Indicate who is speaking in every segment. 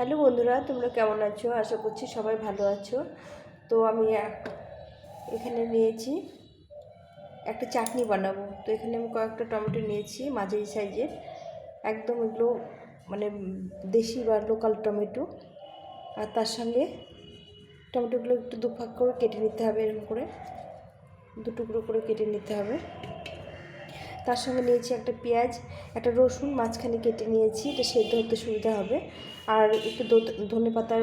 Speaker 1: Hello বন্ধুরা, তোমরা কেমন আছো? আশা করছি সবাই ভালো আছো। তো আমি এখানে নিয়েছি একটা চাটনি বানাবো। তো এখানে আমি কয়েকটা টমেটো নিয়েছি মাঝারি সাইজের। একদম এগুলো মানে দেশি বা লোকাল টমেটো। আর তার সঙ্গে টমেটোগুলো একটু দুফাক করে কেটে নিতে হবে, এরকম করে। দু টুকরো করে কেটে নিতে হবে। তার সঙ্গে নিয়েছি একটা পেঁয়াজ, একটা রসুন মাঝখানে কেটে নিয়েছি, এটা সেদ্ধ হতে সুবিধা হবে। আর একটু ধনে পাতার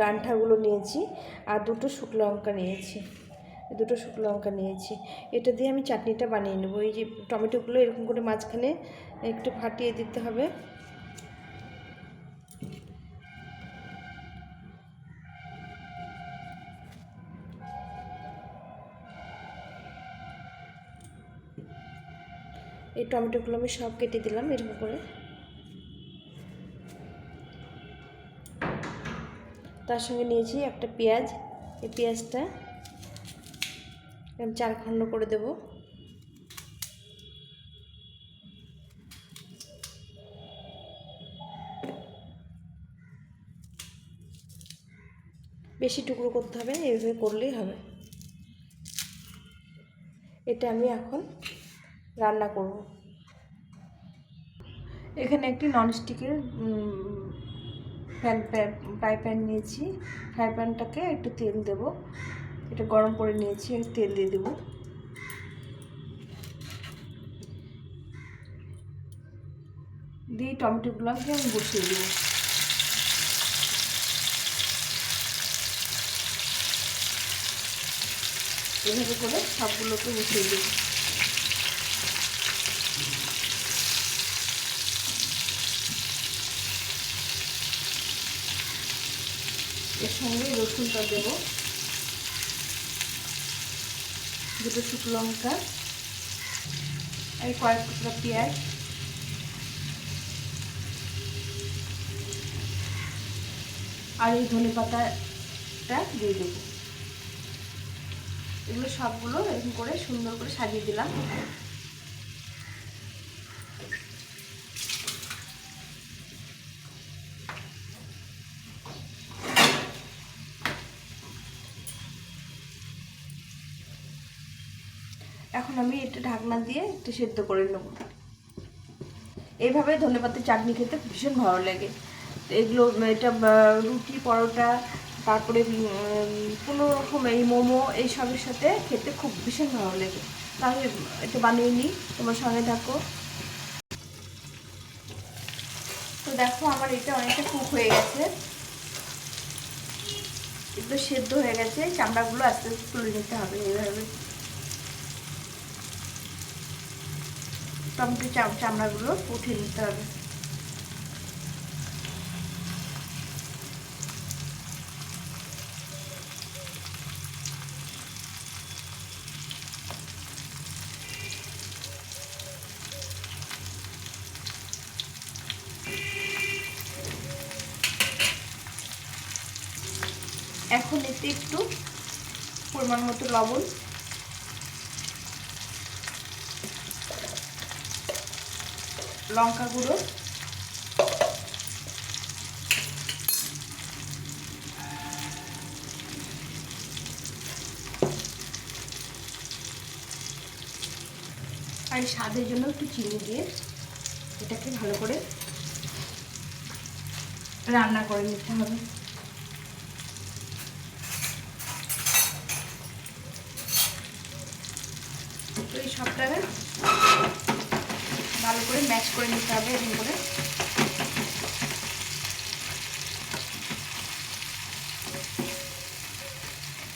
Speaker 1: ডান্ঠাগুলো নিয়েছি, আর দুটো শুকনো লঙ্কা নিয়েছি, দুটো শুকনো লঙ্কা নিয়েছি। এটা দিয়ে আমি চাটনিটা বানিয়ে নেব। এই যে টমেটোগুলো এরকম করে মাঝখানে একটু ফাটিয়ে দিতে হবে। এই টমেটোগুলো আমি সব কেটে দিলাম এরকম করে। তার সঙ্গে নিয়েছি একটা পেঁয়াজ। এই পেঁয়াজটা আমি চার খণ্ড করে দেব। বেশি টুকরো করতে হবে, এইভাবে করলেই হবে। এটা আমি এখন রান্না করব। এখানে একটি ননস্টিকের প্যান ফ্রাই প্যান নিয়েছি। ফ্রাই প্যানটাকে একটু তেল দেব। এটা গরম করে নিয়েছি তেল দিয়ে দেবো। দিয়ে টমেটোগুলোকে আমি বসিয়ে দেবো। এভাবে করে সবগুলোকে বসিয়ে দেবো। এর সঙ্গে রসুনটা দেবো। দুটো শুকনো লঙ্কা আর কয়েক টুকরা পেঁয়াজ। আর এই ধনে পাতাটা দিয়ে দেবো। এগুলো সবগুলো এরকম করে সুন্দর করে সাজিয়ে দিলাম। এখন আমি এটা ঢাকনা দিয়ে একটু সেদ্ধ করে নেব। এইভাবে ধনেপাতার চাটনি খেতে ভীষণ ভালো লাগে। এগুলো, এটা রুটি, পরোটা, তারপরে কোনো রকম এই মোমো এই সবের সাথে খেতে খুব ভীষণ ভালো লাগে। তাহলে এটা বানিয়ে নিই, তোমার সঙ্গে থাকো। তো দেখো, আমার এটা অনেকটা কুক হয়ে গেছে। এগুলো সেদ্ধ হয়ে গেছে, চামড়াগুলো আস্তে আস্তে তুলে নিতে হবে এইভাবে। টমেটো চাম চামড়াগুলো উঠিয়ে নিতে হবে। এখন এতে একটু পরিমাণ মতো লবণ লঙ্কা গুঁড়ো। আর স্বাদের জন্য একটু চিনি দিয়ে এটাকে ভালো করে রান্না করে নিতে হবে। এই সবটাকে ভালো করে ম্যাশ করে নিতে হবে এরকম করে।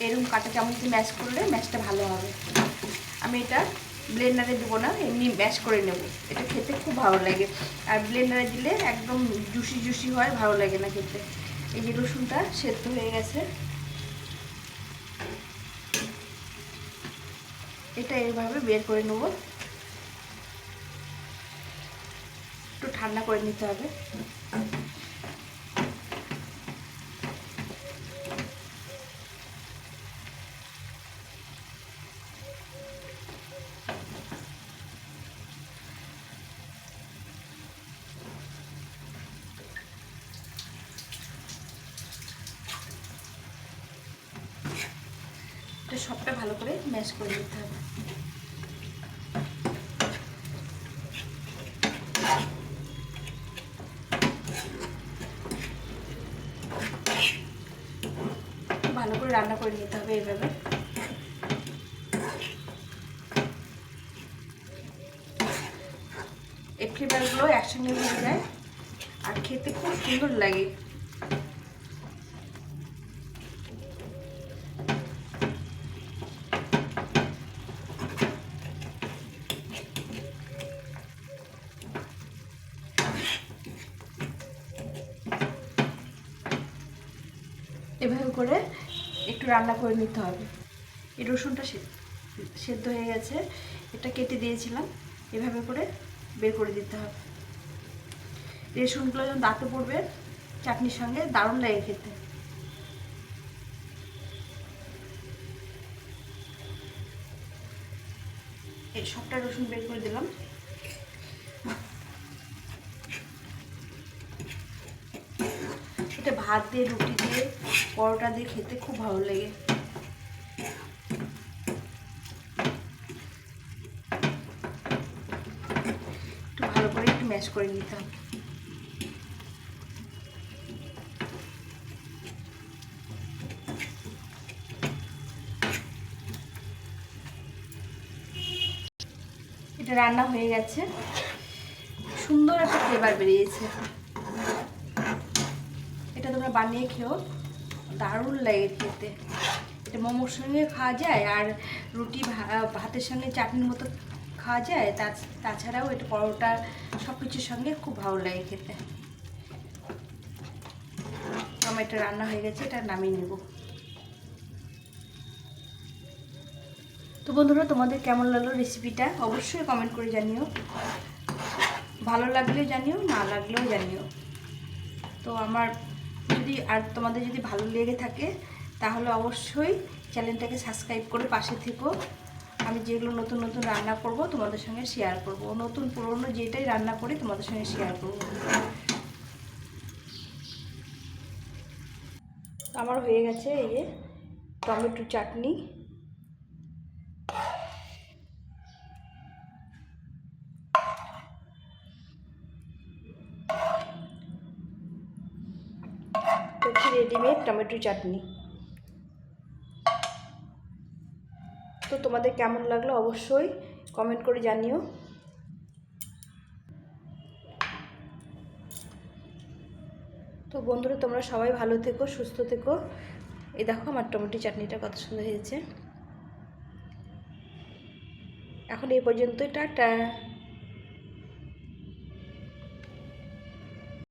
Speaker 1: এরকম কাঁটা চামচ দিয়ে ম্যাশ করলে ম্যাশটা ভালো হবে। আমি এটা ব্লেন্ডারে দেবো না, এমনি ম্যাশ করে নেব। এটা খেতে খুব ভালো লাগে। আর ব্লেন্ডারে দিলে একদম জুসি জুসি হয়, ভালো লাগে না খেতে। এই যে রসুনটা সেদ্ধ হয়ে গেছে। এটা এইভাবে বের করে নেব। ঠান্ডা করে নিতে হবে। সবটা ভালো করে ম্যাশ করে নিতে হবে। রান্না করে নিতে হবে এইভাবে। এই ফ্লেভারগুলো একসঙ্গে হয়ে যায় আর খেতে খুব সুন্দর লাগে। এভাবে করে রান্না করে নিতে হবে। এই রসুনটা সেদ্ধ হয়ে গেছে। এটা কেটে দিয়েছিলাম। এভাবে করে বের করে দিতে হবে। রসুনগুলো যখন দাঁতে পড়বে, চাটনির সঙ্গে দারুণ লাগে খেতে। সবটা রসুন বের করে দিলাম এটা ভাত দিয়ে, রুটি দিয়ে, পরোটা দিয়ে খেতে খুব ভালো লাগে। একটু ভালো করে একটু ম্যাশ করে নিতে হবে এটা রান্না হয়ে গেছে। সুন্দর একটা ফ্লেভার বেরিয়েছে। তোমরা বানিয়ে খেও। দারুণ লাগে খেতে। এটা মোমোর সঙ্গে খাওয়া যায় আর রুটি ভাতের সঙ্গে চাটনির মতো খাওয়া যায়। তাছাড়াও এটা পরোটা সব কিছুর সঙ্গে খুব ভালো লাগে খেতে। আমার এটা রান্না হয়ে গেছে, এটা নামিয়ে নেব। তো বন্ধুরা, তোমাদের কেমন লাগল রেসিপিটা অবশ্যই কমেন্ট করে জানিও। ভালো লাগলেও জানিও, না লাগলেও জানিও। তো আমার যদি আর তোমাদের যদি ভালো লেগে থাকে, তাহলে অবশ্যই চ্যানেলটাকে সাবস্ক্রাইব করে পাশে থেকো। আমি যেগুলো নতুন নতুন রান্না করব তোমাদের সঙ্গে শেয়ার করব। নতুন পুরনো যেটাই রান্না করি তোমাদের সঙ্গে শেয়ার করব। আমার হয়ে গেছে এই যে টমেটো চাটনি। হচ্ছে রেডিমেড টমেটো চাটনি তো তোমাদের কেমন লাগল অবশ্যই কমেন্ট করে জানিও। তো বন্ধুরা, তোমরা সবাই ভালো থেকো, সুস্থ থেকো। এই দেখো আমার টমেটো চাটনিটা কত সুন্দর হয়েছে। এখন এই পর্যন্তই, টাটা।